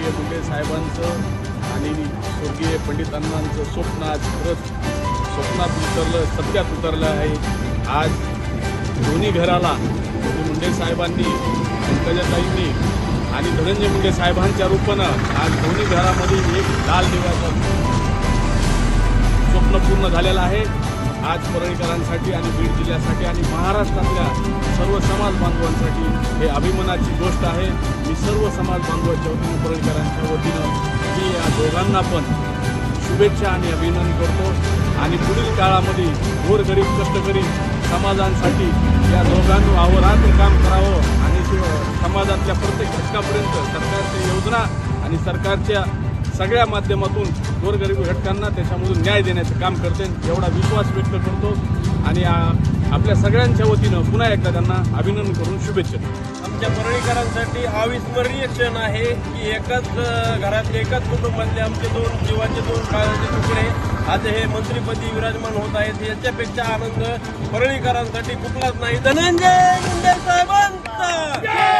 स्वर्गीय मुंडे साहेबांचं आणि स्वर्गीय पंडित अण्णांचं स्वप्न आज खरंच स्वप्नात उतरलं सत्यात उतरलं आहे. आज दोन्ही घराला मुंडे साहेबांनी पंकजाताईंनी आणि धनंजय मुंडे साहेबांच्या रूपानं आज दोन्ही घरामध्ये एक लाल दिव्याचं स्वप्न पूर्ण झालेलं आहे. आज परळीकरांसाठी आणि बीड जिल्ह्यासाठी आणि महाराष्ट्रातल्या सर्व समाज बांधवांसाठी हे अभिमानाची गोष्ट आहे. मी सर्व समाज बांधवांच्या वतीनं परळीकरांच्या वतीनं मी या दोघांना पण शुभेच्छा आणि अभिनंदन करतो. आणि पुढील काळामध्ये गोरगरीब कष्टकरी समाजांसाठी या दोघांनी अहोरात्र काम करावं आणि समाजातल्या प्रत्येक घटकापर्यंत सरकारच्या योजना आणि सरकारच्या सगळ्या माध्यमातून गोरगरीब घटकांना त्याच्यामधून न्याय देण्याचं काम करते. एवढा विश्वास व्यक्त करतो. आणि आपल्या सगळ्यांच्या वतीनं पुन्हा एकदा त्यांना अभिनंदन करून शुभेच्छा आमच्या परळीकरांसाठी अविस्मरणीय क्षण आहे की एकाच घरातले एकाच कुटुंबातले आमचे दोन जीवाचे दोन काळाचे तुकडे आज हे मंत्रीपदी विराजमान होत आहेत याच्यापेक्षा आनंद परळीकरांसाठी कुठलाच नाही. धनंजय मुंडे साहेबांचा!